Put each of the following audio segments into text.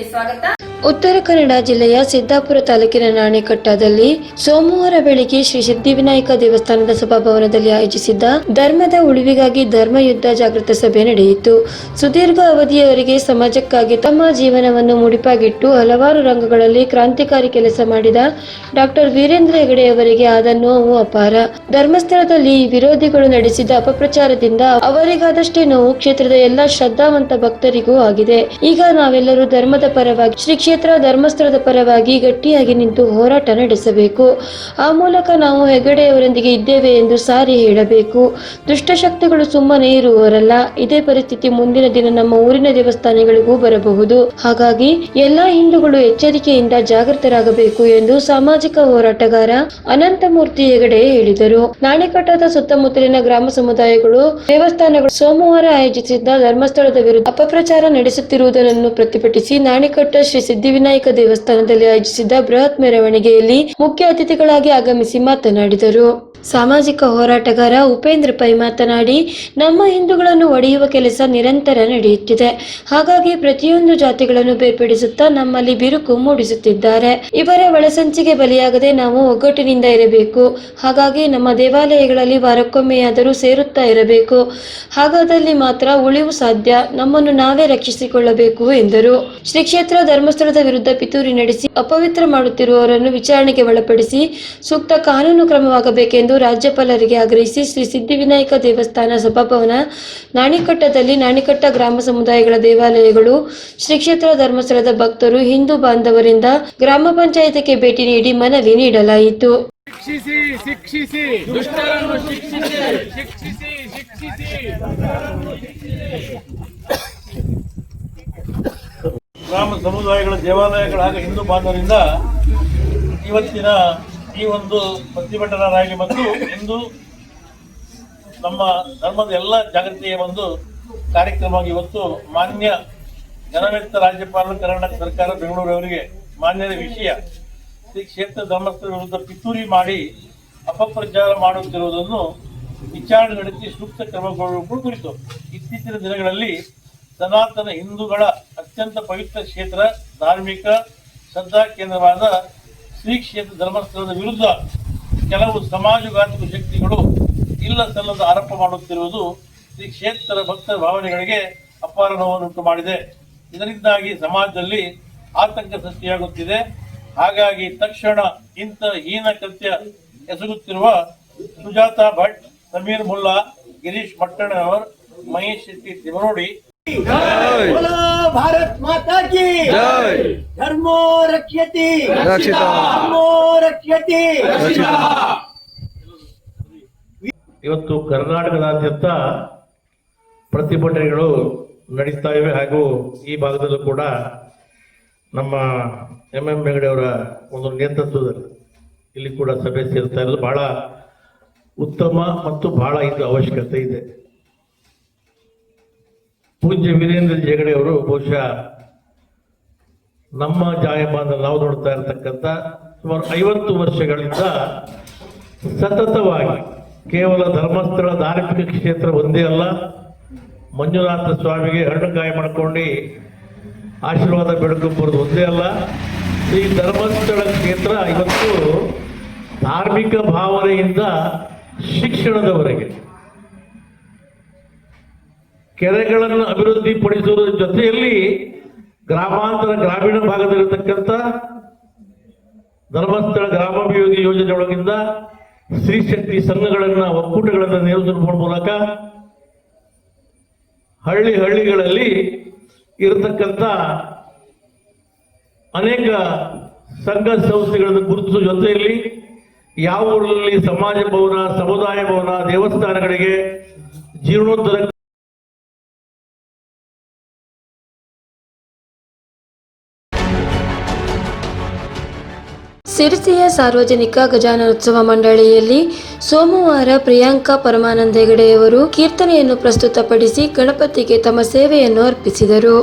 న్యూస్కి స్వాగతం ಉತ್ತರ ಕನ್ನಡ ಜಿಲ್ಲೆಯ ಸಿದ್ದಾಪುರ ತಾಲೂಕಿನ ನಾಣೆಕಟ್ಟದಲ್ಲಿ ಸೋಮವಾರ ಬೆಳಿಗ್ಗೆ ಶ್ರೀ ಸಿದ್ಧಿವಿನಾಯಕ ದೇವಸ್ಥಾನದ ಸಭಾಭವನದಲ್ಲಿ ಆಯೋಜಿಸಿದ್ದ ಧರ್ಮದ ಉಳಿವಿಗಾಗಿ ಧರ್ಮ ಯುದ್ಧ ಜಾಗೃತ ಸಭೆ ನಡೆಯಿತು. ಸುದೀರ್ಘ ಅವಧಿಯವರೆಗೆ ಸಮಾಜಕ್ಕಾಗಿ ತಮ್ಮ ಜೀವನವನ್ನು ಮುಡಿಪಾಗಿಟ್ಟು ಹಲವಾರು ರಂಗಗಳಲ್ಲಿ ಕ್ರಾಂತಿಕಾರಿ ಕೆಲಸ ಮಾಡಿದ ಡಾಕ್ಟರ್ ವೀರೇಂದ್ರ ಹೆಗಡೆ ಅವರಿಗೆ ಆದ ನೋವು ಅಪಾರ. ಧರ್ಮಸ್ಥಳದಲ್ಲಿ ವಿರೋಧಿಗಳು ನಡೆಸಿದ ಅಪಪ್ರಚಾರದಿಂದ ಅವರಿಗಾದಷ್ಟೇ ನೋವು ಕ್ಷೇತ್ರದ ಎಲ್ಲಾ ಶ್ರದ್ಧಾವಂತ ಭಕ್ತರಿಗೂ ಆಗಿದೆ. ಈಗ ನಾವೆಲ್ಲರೂ ಧರ್ಮದ ಪರವಾಗಿ ಶ್ರೀ ಕ್ಷೇತ್ರ ಧರ್ಮಸ್ಥಳದ ಪರವಾಗಿ ಗಟ್ಟಿಯಾಗಿ ನಿಂತು ಹೋರಾಟ ನಡೆಸಬೇಕು. ಆ ಮೂಲಕ ನಾವು ಹೆಗಡೆಯವರೊಂದಿಗೆ ಇದ್ದೇವೆ ಎಂದು ಸಾರಿ ಹೇಳಬೇಕು. ದುಷ್ಟಶಕ್ತಿಗಳು ಸುಮ್ಮನೆ ಇರುವವರಲ್ಲ. ಇದೇ ಪರಿಸ್ಥಿತಿ ಮುಂದಿನ ದಿನ ನಮ್ಮ ಊರಿನ ದೇವಸ್ಥಾನಗಳಿಗೂ ಬರಬಹುದು. ಹಾಗಾಗಿ ಎಲ್ಲಾ ಹಿಂದೂಗಳು ಎಚ್ಚರಿಕೆಯಿಂದ ಜಾಗೃತರಾಗಬೇಕು ಎಂದು ಸಾಮಾಜಿಕ ಹೋರಾಟಗಾರ ಅನಂತಮೂರ್ತಿ ಹೆಗಡೆ ಹೇಳಿದರು. ನಾಣಿಕಟ್ಟದ ಸುತ್ತಮುತ್ತಲಿನ ಗ್ರಾಮ ಸಮುದಾಯಗಳು, ದೇವಸ್ಥಾನಗಳು ಸೋಮವಾರ ಆಯೋಜಿಸಿದ್ದ ಧರ್ಮಸ್ಥಳದ ವಿರುದ್ಧ ಅಪಪ್ರಚಾರ ನಡೆಸುತ್ತಿರುವುದನ್ನು ಪ್ರತಿಭಟಿಸಿ ನಾಣಿಕಟ್ಟ ಶ್ರೀ ಸಿದ್ಧಿವಿನಾಯಕ ದೇವಸ್ಥಾನದಲ್ಲಿ ಆಯೋಜಿಸಿದ್ದ ಬೃಹತ್ ಮೆರವಣಿಗೆಯಲ್ಲಿ ಮುಖ್ಯ ಅತಿಥಿಗಳಾಗಿ ಆಗಮಿಸಿ ಮಾತನಾಡಿದರು. ಸಾಮಾಜಿಕ ಹೋರಾಟಗಾರ ಉಪೇಂದ್ರ ಪೈ ಮಾತನಾಡಿ, ನಮ್ಮ ಹಿಂದೂಗಳನ್ನು ಒಡೆಯುವ ಕೆಲಸ ನಿರಂತರ ನಡೆಯುತ್ತಿದೆ. ಹಾಗಾಗಿ ಪ್ರತಿಯೊಂದು ಜಾತಿಗಳನ್ನು ಬೇರ್ಪಡಿಸುತ್ತಾ ನಮ್ಮಲ್ಲಿ ಬಿರುಕು ಮೂಡಿಸುತ್ತಿದ್ದಾರೆ. ಇವರ ಒಳಸಂಚಿಗೆ ಬಲಿಯಾಗದೆ ನಾವು ಒಗ್ಗಟ್ಟಿನಿಂದ ಇರಬೇಕು. ಹಾಗಾಗಿ ನಮ್ಮ ದೇವಾಲಯಗಳಲ್ಲಿ ವಾರಕ್ಕೊಮ್ಮೆಯಾದರೂ ಸೇರುತ್ತಾ ಇರಬೇಕು. ಹಾಗಾದಲ್ಲಿ ಮಾತ್ರ ಉಳಿವು ಸಾಧ್ಯ. ನಮ್ಮನ್ನು ನಾವೇ ರಕ್ಷಿಸಿಕೊಳ್ಳಬೇಕು ಎಂದರು. ಶ್ರೀ ಕ್ಷೇತ್ರ ಧರ್ಮಸ್ಥಳದ ವಿರುದ್ಧ ಪಿತೂರಿ ನಡೆಸಿ, ಅಪವಿತ್ರ ಮಾಡುತ್ತಿರುವವರನ್ನು ವಿಚಾರಣೆಗೆ ಒಳಪಡಿಸಿ, ಸೂಕ್ತ ಕಾನೂನು ಕ್ರಮವಾಗಬೇಕೆಂದು ರಾಜ್ಯಪಾಲರಿಗೆ ಆಗ್ರಹಿಸಿ ಶ್ರೀ ಸಿದ್ಧಿವಿನಾಯಕ ದೇವಸ್ಥಾನ ಸಭಾಭವನ ನಾಣಿಕಟ್ಟದಲ್ಲಿ ನಾಣಿಕಟ್ಟ ಗ್ರಾಮ ಸಮುದಾಯಗಳ ದೇವಾಲಯಗಳು ಶ್ರೀ ಕ್ಷೇತ್ರ ಧರ್ಮಸ್ಥಳದ ಭಕ್ತರು ಹಿಂದೂ ಬಾಂಧವರಿಂದ ಗ್ರಾಮ ಪಂಚಾಯತ್ಗೆ ಭೇಟಿ ನೀಡಿ ಮನವಿ ನೀಡಲಾಯಿತು. ಶಿಕ್ಷಿಸಿ ಶಿಕ್ಷಿಸಿ. ದುಷ್ಟರನ್ನು ಶಿಕ್ಷಿಸಿ ಶಿಕ್ಷಿಸಿ ಶಿಕ್ಷಿಸಿ. ಗ್ರಾಮ ಸಮುದಾಯಗಳ ದೇವಾಲಯಗಳಾಗ ಹಾಗೂ ಹಿಂದೂ ಬಾಂಧವರಿಂದ ಇವತ್ತಿನ ಈ ಒಂದು ಪ್ರತಿಭಟನಾ ರ್ಯಾಲಿ ಮತ್ತು ಇಂದು ನಮ್ಮ ಧರ್ಮದ ಎಲ್ಲ ಜಾಗೃತಿಯ ಒಂದು ಕಾರ್ಯಕ್ರಮವಾಗಿ ಇವತ್ತು ಮಾನ್ಯ ಜನವೆತ್ತ ರಾಜ್ಯಪಾಲರು ಕರ್ನಾಟಕ ಸರ್ಕಾರ ಬೆಂಗಳೂರವರಿಗೆ ಮಾನ್ಯದ ವಿಷಯ ಶ್ರೀ ಕ್ಷೇತ್ರ ಧರ್ಮಸ್ಥಳ ವಿರುದ್ಧ ಪಿತೂರಿ ಮಾಡಿ ಅಪಪ್ರಚಾರ ಮಾಡುತ್ತಿರುವುದನ್ನು ವಿಚಾರಣೆ ನಡೆಸಿ ಸೂಕ್ತ ಕ್ರಮಗೊಳ್ಳುವ ಕುರಿತು ಇತ್ತೀಚಿನ ದಿನಗಳಲ್ಲಿ ಸನಾತನ ಹಿಂದೂಗಳ ಅತ್ಯಂತ ಪವಿತ್ರ ಕ್ಷೇತ್ರ, ಧಾರ್ಮಿಕ, ಶ್ರದ್ಧಾ ಕೇಂದ್ರವಾದ ಶ್ರೀ ಕ್ಷೇತ್ರ ಧರ್ಮಸ್ಥಳದ ವಿರುದ್ಧ ಕೆಲವು ಸಮಾಜಘಾತಕ ಶಕ್ತಿಗಳು ಇಲ್ಲ ಸಲ್ಲದ ಆರೋಪ ಮಾಡುತ್ತಿರುವುದು ಶ್ರೀ ಕ್ಷೇತ್ರ ಭಕ್ತರ ಭಾವನೆಗಳಿಗೆ ಅಪಾರ ನೋವನ್ನುಂಟು ಮಾಡಿದೆ. ಇದರಿಂದಾಗಿ ಸಮಾಜದಲ್ಲಿ ಆತಂಕ ಸೃಷ್ಟಿಯಾಗುತ್ತಿದೆ. ಹಾಗಾಗಿ ತಕ್ಷಣ ಇಂಥ ಹೀನ ಕೃತ್ಯ ಎಸಗುತ್ತಿರುವ ಸುಜಾತಾ ಭಟ್, ಸಮೀರ್ ಮುಲ್ಲಾ, ಗಿರೀಶ್ ಮಟ್ಟಣ್ಣನವರ್, ಮಹೇಶ್ ಶೆಟ್ಟಿ ತಿಮರೋಡಿ बोलो भारत माता की धर्मो रक्षति धर्मो रक्षति ಇವತ್ತು ಕರ್ನಾಟಕದಾದ್ಯಂತ ಪ್ರತಿಭಟನೆಗಳು ನಡೀತಾ ಇವೆ ಹಾಗೂ ಈ ಭಾಗದಲ್ಲೂ ಕೂಡ ನಮ್ಮ ಎಂ ಎಂ ಹೆಗಡೆಯವರ ಒಂದು ನೇತೃತ್ವದಲ್ಲಿ ಇಲ್ಲಿ ಕೂಡ ಸಭೆ ಸೇರ್ತಾ ಇರೋದು ಬಹಳ ಉತ್ತಮ ಮತ್ತು ಬಹಳ ಇದು ಅವಶ್ಯಕತೆ ಇದೆ ಪೂಜ್ಯ ವೀರೇಂದ್ರ ಹೆಗಡೆ ಅವರು ಬಹುಶಃ ನಮ್ಮ ಜಾಯಮಾನ ನಾವು ನೋಡ್ತಾ ಇರತಕ್ಕಂಥ ಸುಮಾರು ಐವತ್ತು ವರ್ಷಗಳಿಂದ ಸತತವಾಗಿ ಕೇವಲ ಧರ್ಮಸ್ಥಳ ಧಾರ್ಮಿಕ ಕ್ಷೇತ್ರ ಒಂದೇ ಅಲ್ಲ, ಮಂಜುನಾಥ ಸ್ವಾಮಿಗೆ ಹಣ್ಣುಕಾಯಿ ಮಾಡ್ಕೊಂಡು ಆಶೀರ್ವಾದ ಬೇಡ್ಕೊಂಬರೋದು ಒಂದೇ ಅಲ್ಲ. ಈ ಧರ್ಮಸ್ಥಳ ಕ್ಷೇತ್ರ ಇವತ್ತು ಧಾರ್ಮಿಕ ಭಾವನೆಯಿಂದ ಶಿಕ್ಷಣದವರೆಗೆ ಕೆರೆಗಳನ್ನು ಅಭಿವೃದ್ಧಿ ಪಡಿಸುವುದರ ಜೊತೆಯಲ್ಲಿ ಗ್ರಾಮಾಂತರ ಗ್ರಾಮೀಣ ಭಾಗದಲ್ಲಿರ್ತಕ್ಕಂಥ ಧರ್ಮಸ್ಥಳ ಗ್ರಾಮಾಭಿವೃದ್ಧಿ ಯೋಜನೆ ಒಳಗಿಂದ ಸ್ತ್ರೀ ಶಕ್ತಿ ಸಂಘಗಳನ್ನ ಒಕ್ಕೂಟಗಳನ್ನ ನೇಮಿಸುವ ಮೂಲಕ ಹಳ್ಳಿ ಹಳ್ಳಿಗಳಲ್ಲಿ ಇರತಕ್ಕಂಥ ಅನೇಕ ಸಂಘ ಸಂಸ್ಥೆಗಳನ್ನು ಗುರುತಿಸುವ ಜೊತೆಯಲ್ಲಿ ಯಾವ ಊರಲ್ಲಿ ಸಮಾಜ ಭವನ, ಸಮುದಾಯ ಭವನ, ದೇವಸ್ಥಾನಗಳಿಗೆ ಜೀರ್ಣೋದ್ಧಾರ ಸಿರಿಸಿಯ ಸಾರ್ವಜನಿಕ ಗಜಾನೋತ್ಸವ ಮಂಡಳಿಯಲ್ಲಿ ಸೋಮವಾರ ಪ್ರಿಯಾಂಕಾ ಪರಮಾನಂದ ಹೆಗಡೆಯವರು ಕೀರ್ತನೆಯನ್ನು ಪ್ರಸ್ತುತಪಡಿಸಿ ಗಣಪತಿಗೆ ತಮ್ಮ ಸೇವೆಯನ್ನು ಅರ್ಪಿಸಿದರು.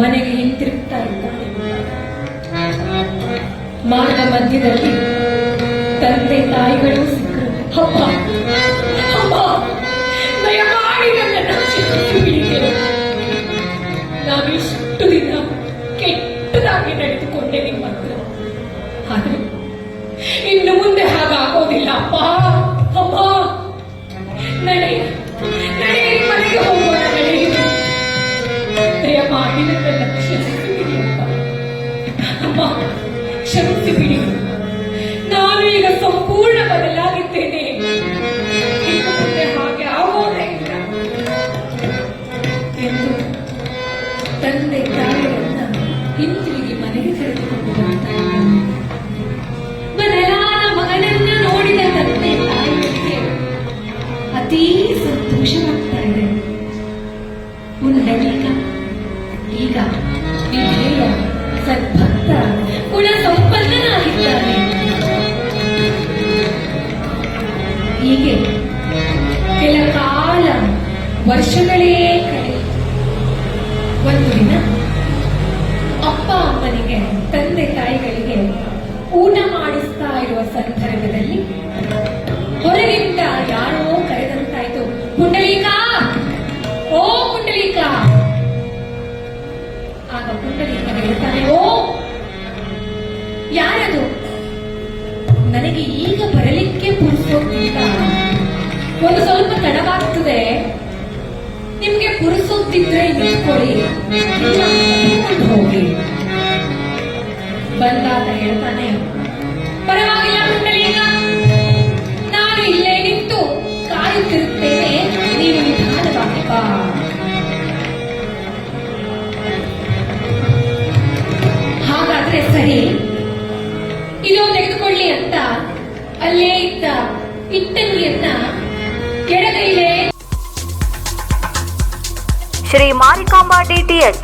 ಮನೆಗೆ ಹಿಂತಿರುಗ್ತಾ ಮಾರ್ಗ ಮಧ್ಯದಲ್ಲಿ ತಂದೆ ತಾಯಿಗಳು ಸಿಕ್ಕರು. ಅಪ್ಪ ವಿಧೇಯ ಸದ್ಭಕ್ತ ಗುಣ ಸಂಪನ್ನನಾಗಿದ್ದಾನೆ ಹೀಗೆ ಕೆಲ ಕಾಲ ವರ್ಷಗಳೇ ಕಳೆಯಿತು ಒಂದು ದಿನ ಅಪ್ಪ ಅಮ್ಮನಿಗೆ ತಂದೆ ತಾಯಿಗಳಿಗೆ ಊಟ ಮಾಡಿಸ್ತಾ ಇರುವ ಸಂದರ್ಭದಲ್ಲಿ ಹೊರಗಿಂದ ಯಾರೋ ಕರೆದಂತಾಯ್ತು ಪುಂಡಲೀಕ ಪುರುಸೊತ್ತಿದ್ರೆ ನಿಂತ್ಕೊಳ್ಳಿ ಹೋಗಿ ಬಂದಾಗ ಹೇಳ್ತಾನೆ ಮಾರಿಕಾಂಬಾ ಡಿಟಿಎಚ್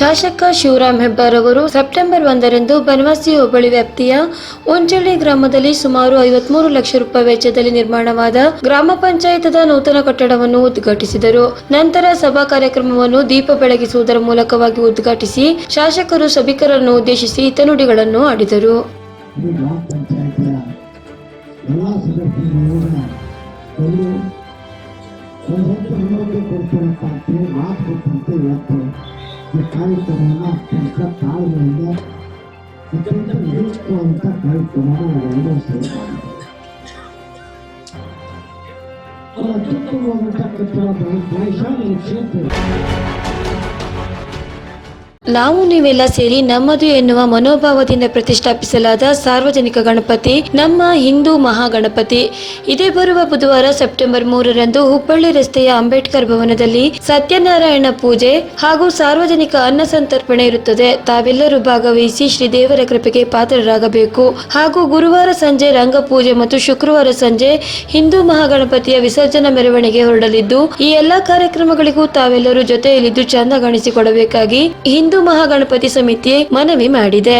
ಶಾಸಕ ಶಿವರಾಮ್ ಹೆಬ್ಬಾರ್ ಅವರು ಸೆಪ್ಟೆಂಬರ್ ಒಂದರಂದು ಬನವಾಸಿ ಹೋಬಳಿ ವ್ಯಾಪ್ತಿಯ ಉಂಚಳ್ಳಿ ಗ್ರಾಮದಲ್ಲಿ ಸುಮಾರು ಐವತ್ಮೂರು ಲಕ್ಷ ರೂಪಾಯಿ ವೆಚ್ಚದಲ್ಲಿ ನಿರ್ಮಾಣವಾದ ಗ್ರಾಮ ಪಂಚಾಯತದ ನೂತನ ಕಟ್ಟಡವನ್ನು ಉದ್ಘಾಟಿಸಿದರು. ನಂತರ ಸಭಾ ಕಾರ್ಯಕ್ರಮವನ್ನು ದೀಪ ಬೆಳಗಿಸುವುದರ ಮೂಲಕವಾಗಿ ಉದ್ಘಾಟಿಸಿ ಶಾಸಕರು ಸಭಿಕರನ್ನು ಉದ್ದೇಶಿಸಿ ಇತನುಡಿಗಳನ್ನು ಆಡಿದರು. ಈ ಗ್ರಾಮ ಪಂಚಾಯತಿಯ ಎಲ್ಲ ಸದಸ್ಯರು ಒಂದು ಒಂದು ಸ್ವಲ್ಪ ಅನುಮತಿ ಕೊಡ್ತಾರಪ್ಪ ಅಂತೇಳಿ ಮಾತು ಕೊಟ್ಟಂತೆ ಇವತ್ತು ಈ ಕಾರ್ಯಕ್ರಮವನ್ನು ಅತ್ಯಂತ ತಾಳ್ಮೆಯಿಂದ ಅತ್ಯಂತ ನಡೆಸಿಕೊಳ್ಳುವಂಥ ಕಾರ್ಯಕ್ರಮವನ್ನು ಎರಡೂ ಸೇರಿ ಅತ್ಯುತ್ತಮವಾದಂಥ ಕಟ್ಟಡ ಪ್ರಾಯಶಃ ಈ ಕ್ಷೇತ್ರ ನಾವು ನೀವೆಲ್ಲ ಸೇರಿ ನಮ್ಮದು ಎನ್ನುವ ಮನೋಭಾವದಿಂದ ಪ್ರತಿಷ್ಠಾಪಿಸಲಾದ ಸಾರ್ವಜನಿಕ ಗಣಪತಿ, ನಮ್ಮ ಹಿಂದೂ ಮಹಾಗಣಪತಿ. ಇದೇ ಬರುವ ಬುಧವಾರ ಸೆಪ್ಟೆಂಬರ್ ಮೂರರಂದು ಹುಬ್ಬಳ್ಳಿ ರಸ್ತೆಯ ಅಂಬೇಡ್ಕರ್ ಭವನದಲ್ಲಿ ಸತ್ಯನಾರಾಯಣ ಪೂಜೆ ಹಾಗೂ ಸಾರ್ವಜನಿಕ ಅನ್ನ ಸಂತರ್ಪಣೆ ಇರುತ್ತದೆ. ತಾವೆಲ್ಲರೂ ಭಾಗವಹಿಸಿ ಶ್ರೀ ದೇವರ ಕೃಪೆಗೆ ಪಾತ್ರರಾಗಬೇಕು. ಹಾಗೂ ಗುರುವಾರ ಸಂಜೆ ರಂಗಪೂಜೆ ಮತ್ತು ಶುಕ್ರವಾರ ಸಂಜೆ ಹಿಂದೂ ಮಹಾಗಣಪತಿಯ ವಿಸರ್ಜನಾ ಮೆರವಣಿಗೆ ಹೊರಡಲಿದ್ದು, ಈ ಎಲ್ಲಾ ಕಾರ್ಯಕ್ರಮಗಳಿಗೂ ತಾವೆಲ್ಲರೂ ಜೊತೆಯಲ್ಲಿದ್ದು ಚಂದ ಕಾಣಿಸಿಕೊಡಬೇಕಾಗಿ ಹಿಂದೂ ಮಹಾಗಣಪತಿ ಸಮಿತಿ ಮನವಿ ಮಾಡಿದೆ.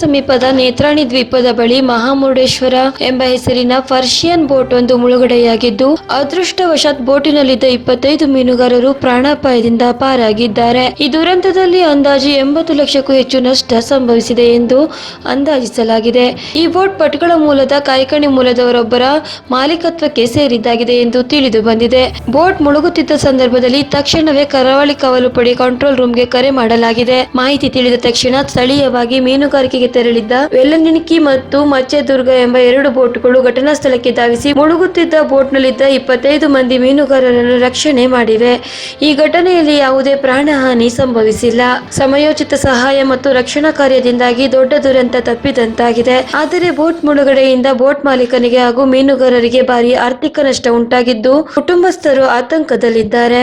ಸಮೀಪದ ನೇತ್ರಾಣಿ ದ್ವೀಪದ ಬಳಿ ಮಹಾಮುರುಡೇಶ್ವರ ಎಂಬ ಹೆಸರಿನ ಪರ್ಷಿಯನ್ ಬೋಟ್ ಒಂದು ಮುಳುಗಡೆಯಾಗಿದ್ದು, ಅದೃಷ್ಟವಶಾತ್ ಬೋಟಿನಲ್ಲಿದ್ದ ಇಪ್ಪತ್ತೈದು ಮೀನುಗಾರರು ಪ್ರಾಣಾಪಾಯದಿಂದ ಪಾರಾಗಿದ್ದಾರೆ. ಈ ದುರಂತದಲ್ಲಿ ಅಂದಾಜು ಎಂಬತ್ತು ಲಕ್ಷಕ್ಕೂ ಹೆಚ್ಚು ನಷ್ಟ ಸಂಭವಿಸಿದೆ ಎಂದು ಅಂದಾಜಿಸಲಾಗಿದೆ. ಈ ಬೋಟ್ ಪಟ್ಗಳ ಮೂಲದ ಕಾಯ್ಕಣಿ ಮೂಲದವರೊಬ್ಬರ ಮಾಲೀಕತ್ವಕ್ಕೆ ಸೇರಿದ್ದಾಗಿದೆ ಎಂದು ತಿಳಿದು ಬಂದಿದೆ. ಬೋಟ್ ಮುಳುಗುತ್ತಿದ್ದ ಸಂದರ್ಭದಲ್ಲಿ ತಕ್ಷಣವೇ ಕರಾವಳಿ ಕಾವಲು ಪಡೆ ಕಂಟ್ರೋಲ್ ರೂಮ್ಗೆ ಕರೆ ಮಾಡಲಾಗಿದೆ. ಮಾಹಿತಿ ತಿಳಿದ ತಕ್ಷಣ ಸ್ಥಳೀಯವಾಗಿ ಮೀನುಗಾರಿಕೆಗೆ ತೆರಳಿದ್ದ ವೆಲ್ಲಂಗಿಣಿಕಿ ಮತ್ತು ಮಚ್ಚೆದುರ್ಗ ಎಂಬ ಎರಡು ಬೋಟ್ಗಳು ಘಟನಾ ಸ್ಥಳಕ್ಕೆ ಧಾವಿಸಿ ಮುಳುಗುತ್ತಿದ್ದ ಬೋಟ್ನಲ್ಲಿದ್ದ ಇಪ್ಪತ್ತೈದು ಮಂದಿ ಮೀನುಗಾರರನ್ನು ರಕ್ಷಣೆ ಮಾಡಿವೆ. ಈ ಘಟನೆಯಲ್ಲಿ ಯಾವುದೇ ಪ್ರಾಣಹಾನಿ ಸಂಭವಿಸಿಲ್ಲ. ಸಮಯೋಚಿತ ಸಹಾಯ ಮತ್ತು ರಕ್ಷಣಾ ಕಾರ್ಯದಿಂದಾಗಿ ದೊಡ್ಡ ದುರಂತ ತಪ್ಪಿದಂತಾಗಿದೆ. ಆದರೆ ಬೋಟ್ ಮುಳುಗಡೆಯಿಂದ ಬೋಟ್ ಮಾಲೀಕನಿಗೆ ಹಾಗೂ ಮೀನುಗಾರರಿಗೆ ಭಾರಿ ಆರ್ಥಿಕ ನಷ್ಟ ಉಂಟಾಗಿದ್ದು, ಕುಟುಂಬಸ್ಥರು ಆತಂಕದಲ್ಲಿದ್ದಾರೆ.